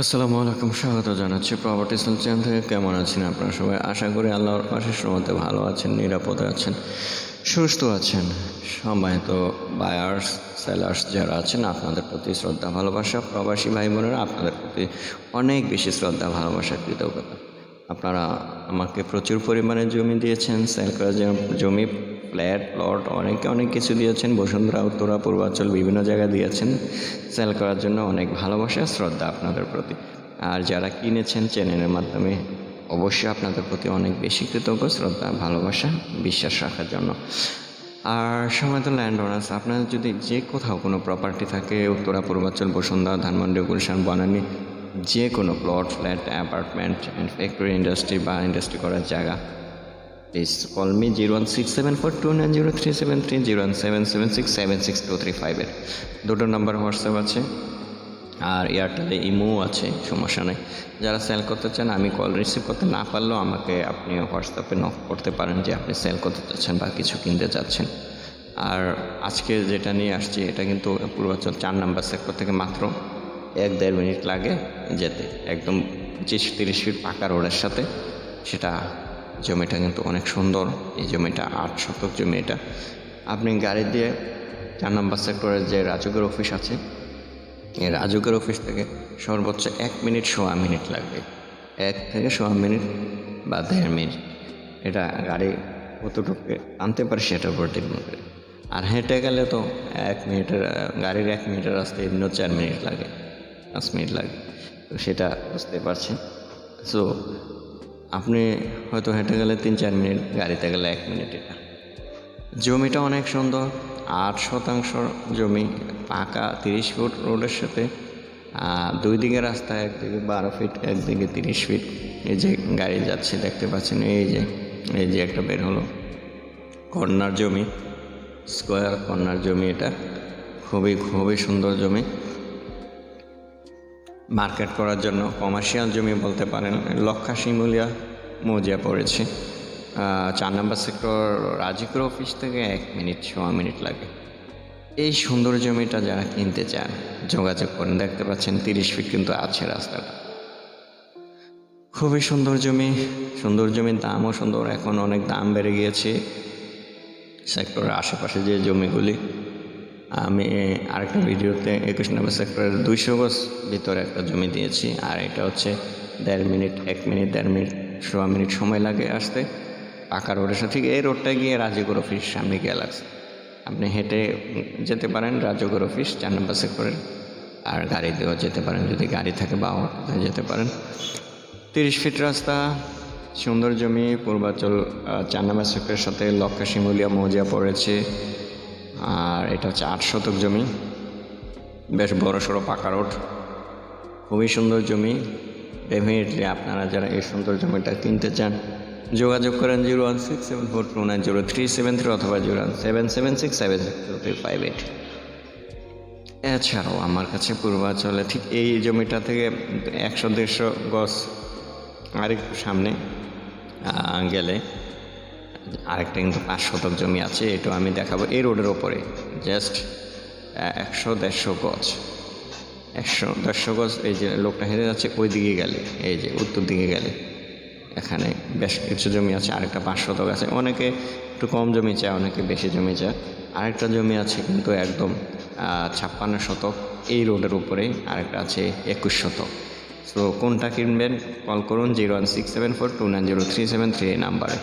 আসসালামু আলাইকুম, স্বাগত জানাচ্ছি প্রপার্টি চ্যানেল থেকে। কেমন আছেন আপনারা সবাই? আশা করি আল্লাহর পাশে সমতে ভালো আছেন, নিরাপদে আছেন, সুস্থ আছেন। সম্মানিত বায়ার্স সেলার্স যারা আছেন, আপনাদের প্রতি শ্রদ্ধা, ভালোবাসা, প্রবাসী ভাই বোনেরা, আপনাদের প্রতি অনেক বেশি শ্রদ্ধা, ভালোবাসা, কৃতজ্ঞতা। আপনারা আমাকে প্রচুর পরিমাণে জমি দিয়েছেন সেল করার জমি ফ্ল্যাট, প্লট, অনেকে, অনেক কিছু দিয়েছেন। বসুন্ধরা, উত্তরা পূর্বাঞ্চল বিভিন্ন জায়গায় দিয়েছেন। সেল করার জন্য অনেক ভালোবাসা শ্রদ্ধা আপনাদের প্রতি। আর যারা কিনেছেন চ্যানেলের মাধ্যমে, অবশ্যই আপনাদের প্রতি অনেক বেশি কৃতজ্ঞ, শ্রদ্ধা, ভালোবাসা, বিশ্বাস রাখার জন্য। আর সময় তো ল্যান্ড ওনার্স আপনার যদি যে কোথাও কোনো প্রপার্টি থাকে, উত্তরা পূর্বাঞ্চল বসুন্ধরা, ধানমন্ডি, গুলশান, বনানী, যে কোনো plot flat apartment factory industry বা ইন্ডাস্ট্রি করার জায়গা please call me zero one six seven four two nine zero three seven three zero one seven seven six seven six two three ফাইভের দুটো নাম্বার হোয়াটসঅ্যাপ আছে আর এয়ারটেলে imo আছে, সমস্যা নেই। যারা সেল করতে চান, আমি কল রিসিভ করতে না পারলেও আমাকে আপনি হোয়াটসঅ্যাপে নক করতে পারেন যে আপনি সেল করতে চাচ্ছেন বা কিছু কিনতে চাচ্ছেন। আর আজকে যেটা নিয়ে আসছি, এটা কিন্তু পূর্বাঞ্চল চার নাম্বার সেক্টর থেকে মাত্র এক দেড় মিনিট লাগে যেতে। একদম পঁচিশ তিরিশ ফিট পাকা রোডের সাথে। সেটা জমিটা কিন্তু অনেক সুন্দর। এই জমিটা আট শতক জমি এটা। আপনি গাড়ি দিয়ে চার নম্বর সেক্টরের যে রাজুকের অফিস আছে, এই রাজুকের অফিস থেকে সর্বোচ্চ এক মিনিট সোয়া মিনিট লাগবে। এক থেকে সোয়া মিনিট বা দেড় মিনিট। এটা গাড়ি কতটুকু আনতে পারে সেটার উপর ডিপেন্ড করে। আর হেঁটে গেলে তো এক মিনিটের, গাড়ির এক মিনিটের রাস্তায় এমনিও চার মিনিট লাগে, পাঁচ মিনিট লাগে। তো সেটা বুঝতে পারছেন। সো আপনি হয়তো হেঁটে গেলে তিন চার মিনিট, গাড়িতে গেলে এক মিনিট এটা। জমিটা অনেক সুন্দর, আট শতাংশ জমি, পাকা তিরিশ ফুট রোডের সাথে দুই দিকে রাস্তা একদিকে বারো ফিট একদিকে তিরিশ ফিট। এই যে গাড়ি যাচ্ছে, দেখতে পাচ্ছেন, এই যে এই যে একটা বের হলো। কর্নার জমি, স্কোয়ার কর্নার জমি এটা। খুবই খুবই সুন্দর জমি। মার্কেট করার জন্য কমার্শিয়াল জমি বলতে পারেন, লক্ষা শিমুলিয়া মৌজা পড়েছে। চার নম্বর সেক্টর রাজিকুর অফিস থেকে এক মিনিট, ছ মিনিট লাগে। এই সুন্দর জমিটা যারা কিনতে চান, যোগাযোগ করেন। দেখতে পাচ্ছেন তিরিশ ফিট কিন্তু আছে রাস্তাটা। খুবই সুন্দর জমি, সুন্দর জমির দামও সুন্দর। এখন অনেক দাম বেড়ে গিয়েছে। সেক্টরের আশেপাশে যে জমিগুলি আমি আরেকটা ভিডিওতে একুশ নম্বর সেক্টরের দুইশো গজ ভিতরে একটা জমি দিয়েছি, আর এটা হচ্ছে দেড় মিনিট, এক মিনিট, দেড় মিনিট, সোয়া মিনিট সময় লাগে আসতে। পাকা রোডের সাথে এই রোডটা গিয়ে রাজগর অফিস সামনে গিয়ে লাগছে। আপনি হেঁটে যেতে পারেন রাজগর অফিস, চার নম্বর সেক্টরের, আর গাড়ি দিয়েও যেতে পারেন, যদি গাড়ি থাকে বা যেতে পারেন। তিরিশ ফিট রাস্তা, সুন্দর জমি, পূর্বাচল চার নম্বর সেক্টরের সাথে লক্ষা শিমুলিয়া মৌজা পড়েছে। আর এটা হচ্ছে আট শতক জমি। বেশ বড় সড়ো পাকা রোড। খুবই সুন্দর জমি। ডেফিনেটলি আপনারা যারা এই সুন্দর জমিটা কিনতে চান, যোগাযোগ করেন zero one six seven four two nine zero three seven three অথবা zero one seven seven six seven six two three five eight. এছাড়াও আমার কাছে পূর্বাঞ্চলে ঠিক এই জমিটা থেকে একশো দেড়শো গজ আরেকটু সামনে গেলে আরেকটা কিন্তু পাঁচ শতক জমি আছে, এটাও আমি দেখাবো। এই রোডের ওপরে জাস্ট একশো দেড়শো গজ। একশো দেড়শো গজ, এই যে লোকটা হেঁটে যাচ্ছে ওই দিকে গেলে, এই যে উত্তর দিকে গেলে। এখানে বেশ কিছু জমি আছে, আরেকটা পাঁচ শতক আছে। অনেকে একটু কম জমি চায়, অনেকে বেশি জমি চায়। আরেকটা জমি আছে কিন্তু একদম ছাপ্পান্ন শতক। এই রোডের উপরে আরেকটা আছে একুশ শতক। সো কোনটা কিনবেন, কল করুন, zero one six seven four two nine zero three seven three এই নাম্বারে।